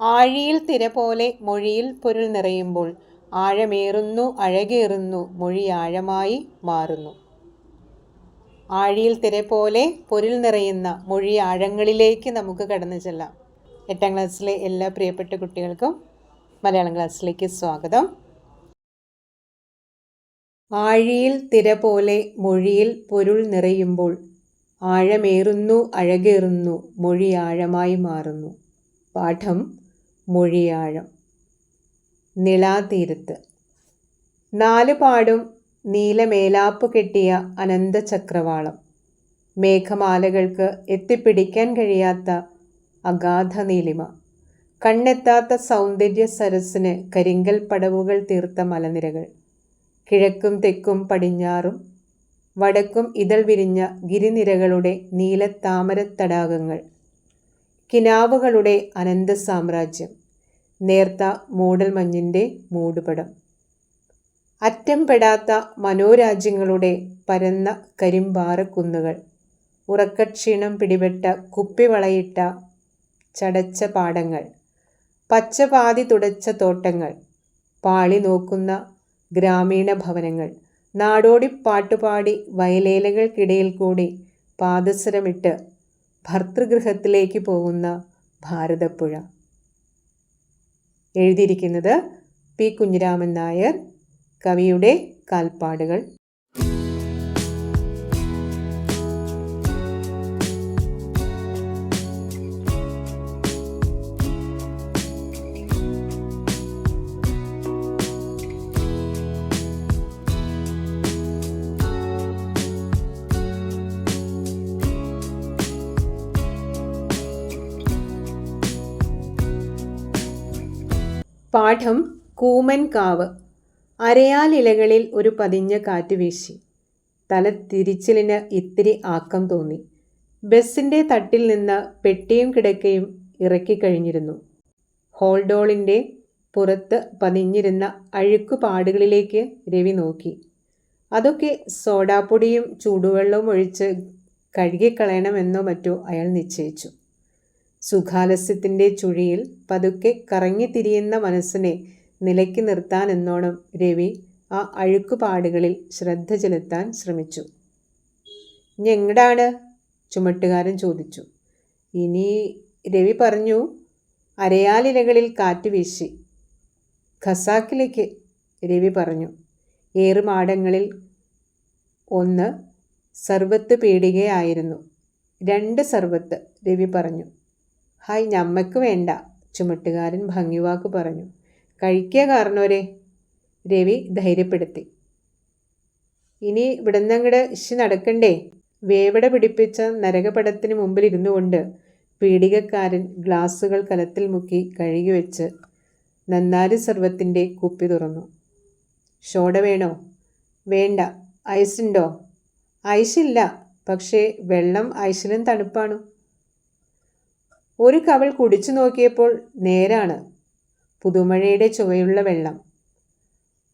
ആഴിയിൽ തിര പോലെ മൊഴിയിൽ പൊരുൾ നിറയുമ്പോൾ ആഴമേറുന്നു അഴകേറുന്നു മൊഴി ആഴമായി മാറുന്നു. ആഴിയിൽ തിര പോലെ പൊരുൾ നിറയുന്ന മൊഴി ആഴങ്ങളിലേക്ക് നമുക്ക് കടന്നു ചെല്ലാം. എട്ടാം ക്ലാസ്സിലെ എല്ലാ പ്രിയപ്പെട്ട കുട്ടികൾക്കും മലയാളം ക്ലാസ്സിലേക്ക് സ്വാഗതം. ആഴിയിൽ തിര പോലെ മൊഴിയിൽ പൊരുൾ നിറയുമ്പോൾ ആഴമേറുന്നു അഴകേറുന്നു മൊഴി ആഴമായി മാറുന്നു. പാഠം മൊഴിയാഴം. നിളാതീരത്ത് നാല് പാടും നീലമേലാപ്പ് കെട്ടിയ അനന്തചക്രവാളം. മേഘമാലകൾക്ക് എത്തിപ്പിടിക്കാൻ കഴിയാത്ത അഗാധ നീലിമ. കണ്ണെത്താത്ത സൗന്ദര്യ സരസിന് കരിങ്കൽ പടവുകൾ തീർത്ത മലനിരകൾ. കിഴക്കും തെക്കും പടിഞ്ഞാറും വടക്കും ഇതൾ വിരിഞ്ഞ ഗിരിനിരകളുടെ നീലത്താമരത്തടാകങ്ങൾ. കിനാവുകളുടെ അനന്ത സാമ്രാജ്യം. നേർത്ത മൂടൽമഞ്ഞിന്റെ മൂടുപടം. അറ്റം പെടാത്ത മനോരാജ്യങ്ങളുടെ പരന്ന കരിമ്പാറക്കുന്നുകൾ ഉറക്കക്ഷീണം പിടിപെട്ട കുപ്പിവളയിട്ട ചടച്ച പാടങ്ങൾ. പച്ചപാതി തുടച്ച തോട്ടങ്ങൾ. പാളി നോക്കുന്ന ഗ്രാമീണ ഭവനങ്ങൾ. നാടോടി പാട്ടുപാടി വയലേലകൾക്കിടയിൽ കൂടി പാദസരമിട്ട് ഭർതൃഗൃഹത്തിലേക്ക് പോകുന്ന ഭാരതപ്പുഴ. എഴുതിയിരിക്കുന്നത് പി കുഞ്ഞിരാമൻ നായർ കവിയുടെ കാൽപ്പാടുകൾ. പാഠം കൂമൻ കാവ് അരയാലിലകളിൽ ഒരു പതിഞ്ഞ കാറ്റ് വീശി. തല തിരിച്ചിലിന് ഇത്തിരി ആക്കം തോന്നി. ബസ്സിന്റെ തട്ടിൽ നിന്ന് പെട്ടിയും കിടക്കയും ഇറക്കിക്കഴിഞ്ഞിരുന്നു ഹോൾഡോളിന്റെ പുറത്ത് പതിഞ്ഞിരുന്ന അഴുക്കുപാടുകളിലേക്ക് രവി നോക്കി. അതൊക്കെ സോഡാപ്പൊടിയും ചൂടുവെള്ളവും ഒഴിച്ച് കഴുകിക്കളയണമെന്നോ മറ്റോ അയാൾ നിശ്ചയിച്ചു. സുഖാലസ്യത്തിന്റെ ചുഴിയിൽ പതുക്കെ കറങ്ങിത്തിരിയുന്ന മനസ്സിനെ നിലയ്ക്ക് നിർത്താനെന്നോണം രവി ആ അഴുക്കുപാടുകളിൽ ശ്രദ്ധ ചെലുത്താൻ ശ്രമിച്ചു. ഇനി എങ്ങടാണ് ചുമട്ടുകാരൻ ചോദിച്ചു. ഇനി രവി പറഞ്ഞു അരയാലിലകളിൽ കാറ്റ് വീശി. ഖസാക്കിലേക്ക് രവി പറഞ്ഞു ഏറുമാടങ്ങളിൽ ഒന്ന് സർവത്ത് പീടികയായിരുന്നു. രണ്ട് സർവത്ത് രവി പറഞ്ഞു. ഹായ് ഞമ്മക്ക് വേണ്ട ചുമട്ടുകാരൻ ഭംഗിവാക്ക് പറഞ്ഞു. കഴിക്കുക കാരണവരെ രവി ധൈര്യപ്പെടുത്തി. ഇനി ഇവിടുന്നങ്ങടെ ഇശി നടക്കണ്ടേ? വേവട പിടിപ്പിച്ച നരകപടത്തിന് മുമ്പിൽ ഇരുന്നു കൊണ്ട് പീഡികക്കാരൻ ഗ്ലാസുകൾ കലത്തിൽ മുക്കി കഴുകി വെച്ച് നന്നാരി സർവത്തിന്റെ കുപ്പി തുറന്നു. ഷോഡ വേണോ? വേണ്ട ഐസുണ്ടോ? ഐസില്ല പക്ഷേ വെള്ളം ഐസിലും തണുപ്പാണ്. ഒരു കവൾ കുടിച്ചു നോക്കിയപ്പോൾ നേരാണ്. പുതുമഴയുടെ ചുവയുള്ള വെള്ളം.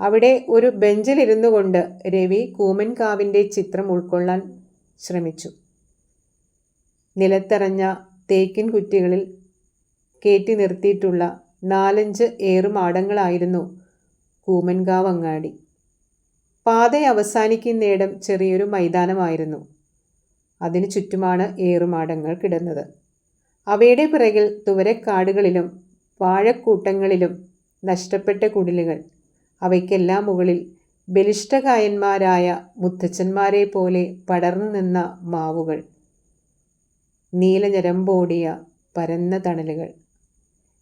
അവിടെ ഒരു ബെഞ്ചിലിരുന്നു കൊണ്ട് രവി കൂമൻകാവിന്റെ ചിത്രം ഉൾക്കൊള്ളാൻ ശ്രമിച്ചു. നിലത്തെറഞ്ഞ തേക്കിൻ കുറ്റികളിൽ കയറ്റി നിർത്തിയിട്ടുള്ള നാലഞ്ച് ഏറുമാടങ്ങളായിരുന്നു കൂമൻകാവ് അങ്ങാടി. പാത അവസാനിക്കുന്നിടം ചെറിയൊരു മൈതാനമായിരുന്നു. അതിനു ചുറ്റുമാണ് ഏറുമാടങ്ങൾ കിടന്നത്. അവയുടെ പിറകിൽ തുവരക്കാടുകളിലും വാഴക്കൂട്ടങ്ങളിലും നഷ്ടപ്പെട്ട കുടിലുകൾ. അവയ്ക്കെല്ലാം മുകളിൽ ബലിഷ്ടകായന്മാരായ മുത്തച്ഛന്മാരെ പോലെ പടർന്നു നിന്ന മാവുകൾ. നീലഞരമ്പോടിയ പരന്ന തണലുകൾ.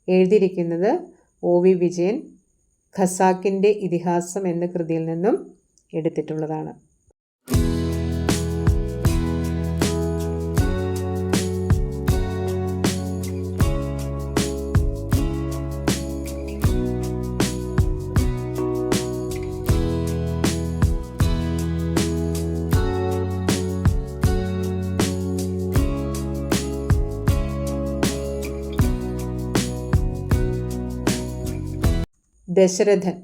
എഴുതിയിരിക്കുന്നത് ഒ വി വിജയൻ ഖസാക്കിന്റെ ഇതിഹാസം എന്ന കൃതിയിൽ നിന്നും എടുത്തിട്ടുള്ളതാണ്. ദശരഥൻ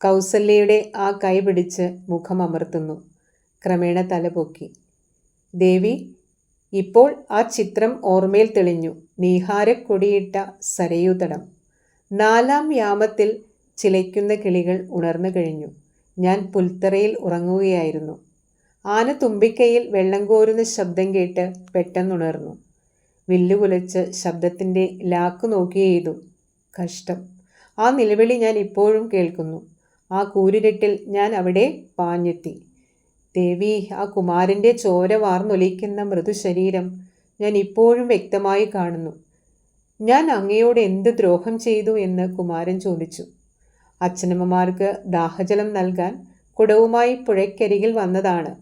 കൗസല്യയുടെ ആ കൈ പിടിച്ച് മുഖമമർത്തുന്നു ക്രമേണ തലപൊക്കി ദേവി ഇപ്പോൾ ആ ചിത്രം ഓർമ്മയിൽ തെളിഞ്ഞു. നീഹാരക്കൊടിയിട്ട സരയൂതടം. നാലാം യാമത്തിൽ ചിലയ്ക്കുന്ന കിളികൾ ഉണർന്നു കഴിഞ്ഞു. ഞാൻ പുൽത്തറയിൽ ഉറങ്ങുകയായിരുന്നു. ആന തുമ്പിക്കൈയിൽ വെള്ളം കോരുന്ന ശബ്ദം കേട്ട് പെട്ടെന്നുണർന്നു. വില്ലുകുലച്ച് ശബ്ദത്തിന്റെ ലാക്ക് നോക്കി ചെയ്തു കഷ്ടം. ആ നിലവിളി ഞാൻ ഇപ്പോഴും കേൾക്കുന്നു. ആ കൂരിരുട്ടിൽ ഞാൻ അവിടെ പാഞ്ഞെത്തി. ദേവി ആ കുമാരന്റെ ചോര വാർന്നൊലിക്കുന്ന മൃദുശരീരം ഞാൻ ഇപ്പോഴും വ്യക്തമായി കാണുന്നു. ഞാൻ അങ്ങയോട് എന്ത് ദ്രോഹം ചെയ്തു എന്ന് കുമാരൻ ചോദിച്ചു. അച്ഛനമ്മമാർക്ക് ദാഹജലം നൽകാൻ കുടവുമായി പുഴയ്ക്കരികിൽ വന്നതാണ്.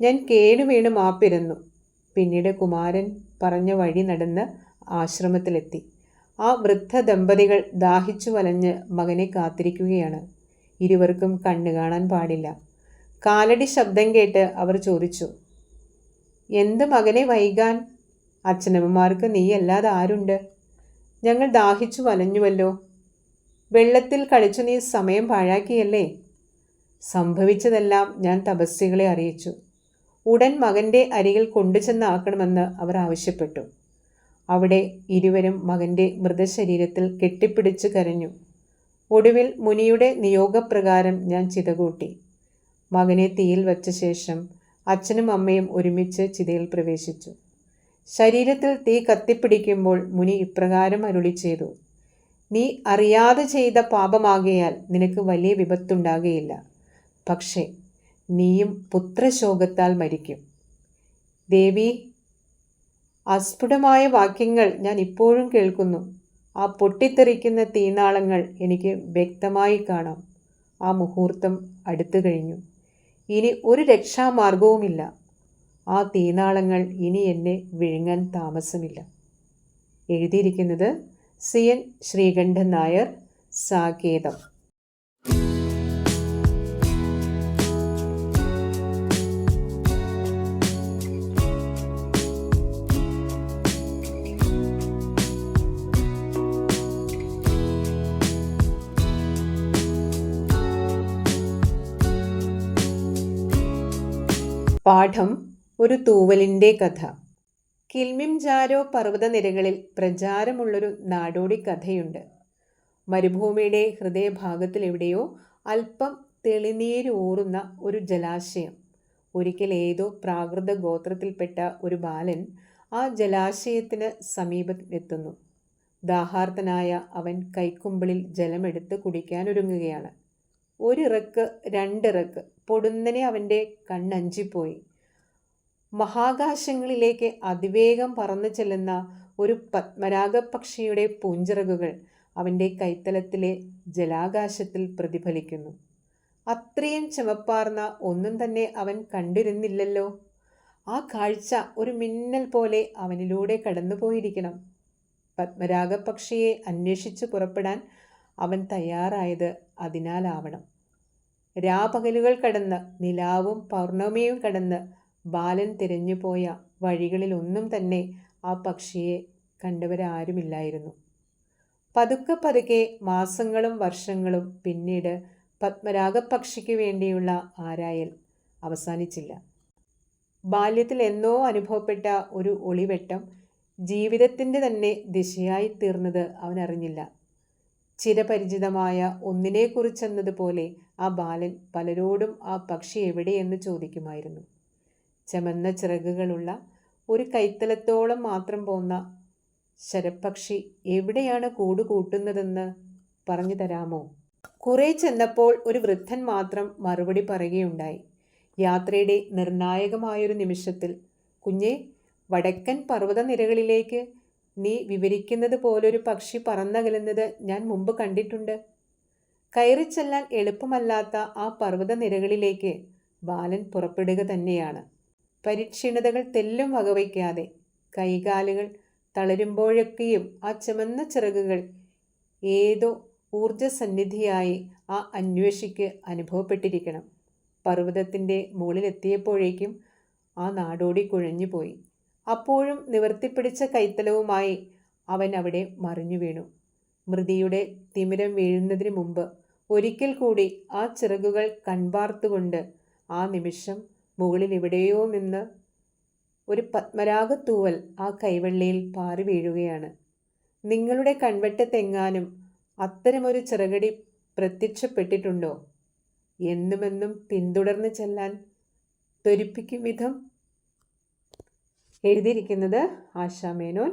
ഞാൻ കേടുവീണ് മാപ്പിരുന്നു. പിന്നീട് കുമാരൻ പറഞ്ഞ വഴി നടന്ന് ആശ്രമത്തിലെത്തി. ആ വൃദ്ധ ദമ്പതികൾ ദാഹിച്ചു വലഞ്ഞ് മകനെ കാത്തിരിക്കുകയാണ്. ഇരുവർക്കും കണ്ണു കാണാൻ പാടില്ല. കാലടി ശബ്ദം കേട്ട് അവർ ചോദിച്ചു എന്ത് മകനെ വൈകാൻ? അച്ഛനമ്മമാർക്ക് നീയല്ലാതെ ആരുണ്ട്? ഞങ്ങൾ ദാഹിച്ചു വലഞ്ഞുവല്ലോ. വെള്ളത്തിൽ കളിച്ചു നീ സമയം പാഴാക്കിയല്ലേ? സംഭവിച്ചതെല്ലാം ഞാൻ തപസ്സികളെ അറിയിച്ചു. ഉടൻ മകന്റെ അരികിൽ കൊണ്ടുചെന്നാക്കണമെന്ന് അവർ ആവശ്യപ്പെട്ടു. അവിടെ ഇരുവരും മകന്റെ മൃതശരീരത്തിൽ കെട്ടിപ്പിടിച്ച് കരഞ്ഞു. ഒടുവിൽ മുനിയുടെ നിയോഗപ്രകാരം ഞാൻ ചിതകൂട്ടി. മകനെ തീയിൽ വച്ച ശേഷം അച്ഛനും അമ്മയും ഒരുമിച്ച് ചിതയിൽ പ്രവേശിച്ചു. ശരീരത്തിൽ തീ കത്തിപ്പിടിക്കുമ്പോൾ മുനി ഇപ്രകാരം അരുളി ചെയ്തു നീ അറിയാതെ ചെയ്ത പാപമാകയാൽ നിനക്ക് വലിയ വിപത്തുണ്ടാകുകയില്ല പക്ഷേ നീയും പുത്രശോകത്താൽ മരിക്കും. ദേവി അസ്ഫുടമായ വാക്യങ്ങൾ ഞാൻ ഇപ്പോഴും കേൾക്കുന്നു. ആ പൊട്ടിത്തെറിക്കുന്ന തീനാളങ്ങൾ എനിക്ക് വ്യക്തമായി കാണാം. ആ മുഹൂർത്തം അടുത്തു കഴിഞ്ഞു. ഇനി ഒരു രക്ഷാമാർഗവുമില്ല ആ തീനാളങ്ങൾ ഇനി എന്നെ വിഴുങ്ങാൻ താമസമില്ല. എഴുതിയിരിക്കുന്നത് സി എൻ ശ്രീകണ്ഠൻ നായർ സാകേതം. പാഠം ഒരു തൂവലിന്റെ കഥ. കിൽമിം കിൽമിംജാരോ പർവതനിരകളിൽ പ്രചാരമുള്ളൊരു നാടോടി കഥയുണ്ട്. മരുഭൂമിയുടെ ഹൃദയഭാഗത്തിൽ എവിടെയോ അല്പം തെളിനീരൂറുന്ന ഒരു ജലാശയം. ഒരിക്കൽ ഏതോ പ്രാകൃത ഗോത്രത്തിൽപ്പെട്ട ഒരു ബാലൻ ആ ജലാശയത്തിന് സമീപത്തെത്തുന്നു ദാഹാർത്തനായ അവൻ കൈക്കുമ്പിളിൽ ജലമെടുത്ത് കുടിക്കാനൊരുങ്ങുകയാണ്. ഒരിറക്ക് രണ്ടിറക്ക് പൊടുന്നനെ അവന്റെ കണ്ണഞ്ചിപ്പോയി. മഹാകാശങ്ങളിലേക്ക് അതിവേഗം പറന്നു ചെല്ലുന്ന ഒരു പത്മരാഗ പക്ഷിയുടെ പൂഞ്ചിറകുകൾ അവന്റെ കൈത്തലത്തിലെ ജലാകാശത്തിൽ പ്രതിഫലിക്കുന്നു. അത്രയും ചുമപ്പാർന്ന ഒന്നും തന്നെ അവൻ കണ്ടിരുന്നില്ലല്ലോ. ആ കാഴ്ച ഒരു മിന്നൽ പോലെ അവനിലൂടെ കടന്നുപോയിരിക്കണം. പത്മരാഗ പക്ഷിയെ അന്വേഷിച്ചു പുറപ്പെടാൻ അവൻ തയ്യാറായത് അതിനാലാവണം. രാപകലുകൾ കടന്ന് നിലാവും പൗർണമിയും കടന്ന് ബാലൻ തിരഞ്ഞുപോയ വഴികളിലൊന്നും തന്നെ ആ പക്ഷിയെ കണ്ടവരാരുമില്ലായിരുന്നു. പതുക്കെ പതുക്കെ മാസങ്ങളും വർഷങ്ങളും പിന്നീട് പത്മരാഗപക്ഷിക്ക് വേണ്ടിയുള്ള ആരായൽ അവസാനിച്ചില്ല. ബാല്യത്തിൽ എന്നോ അനുഭവപ്പെട്ട ഒരു ഒളിവെട്ടം ജീവിതത്തിന്റെ തന്നെ ദിശയായി തീർന്നത് അവനറിഞ്ഞില്ല. ചിരപരിചിതമായ ഒന്നിനെക്കുറിച്ചെന്നതുപോലെ ആ ബാലൻ പലരോടും ആ പക്ഷി എവിടെയെന്ന് ചോദിക്കുമായിരുന്നു. ചമന്ന ചിറകുകളുള്ള ഒരു കൈത്തലത്തോളം മാത്രം പോന്ന ശരപ്പക്ഷി എവിടെയാണ് കൂട് കൂട്ടുന്നതെന്ന് പറഞ്ഞു തരാമോ? കുറേ ചെന്നപ്പോൾ ഒരു വൃദ്ധൻ മാത്രം മറുപടി പറയുകയുണ്ടായി. യാത്രയുടെ നിർണായകമായൊരു നിമിഷത്തിൽ കുഞ്ഞെ വടക്കൻ പർവതനിരകളിലേക്ക് നീ വിവരിക്കുന്നത് പോലൊരു പക്ഷി പറന്നകലുന്നത് ഞാൻ മുമ്പ് കണ്ടിട്ടുണ്ട്. കയറിച്ചെല്ലാൻ എളുപ്പമല്ലാത്ത ആ പർവതനിരകളിലേക്ക് ബാലൻ പുറപ്പെടുക തന്നെയാണ്. പരിക്ഷീണതകൾ തെല്ലും വകവയ്ക്കാതെ കൈകാലുകൾ തളരുമ്പോഴൊക്കെയും ആ ചുമന്ന ചിറകുകൾ ഏതോ ഊർജസന്നിധിയായി ആ അന്വേഷിക്ക് അനുഭവപ്പെട്ടിരിക്കണം. പർവതത്തിന്റെ മുകളിലെത്തിയപ്പോഴേക്കും ആ നാടോടി കുഴഞ്ഞുപോയി. അപ്പോഴും നിവർത്തിപ്പിടിച്ച കൈത്തലവുമായി അവൻ അവിടെ മറിഞ്ഞു വീണു. മൃതിയുടെ തിമിരം വീഴുന്നതിന് മുമ്പ് ഒരിക്കൽ കൂടി ആ ചിറകുകൾ കൺപാർത്തുകൊണ്ട് ആ നിമിഷം മുകളിൽ എവിടെയോ നിന്ന് ഒരു പത്മരാഗ തൂവൽ ആ കൈവെള്ളിയിൽ പാറി വീഴുകയാണ്. നിങ്ങളുടെ കൺവെട്ടത്തെങ്ങാനും അത്തരമൊരു ചിറകടി പ്രത്യക്ഷപ്പെട്ടിട്ടുണ്ടോ? എന്നുമെന്നും പിന്തുടർന്ന് ചെല്ലാൻ ത്വരിപ്പിക്കും വിധം എഴുതിയിരിക്കുന്നത് ആശാ മേനോൻ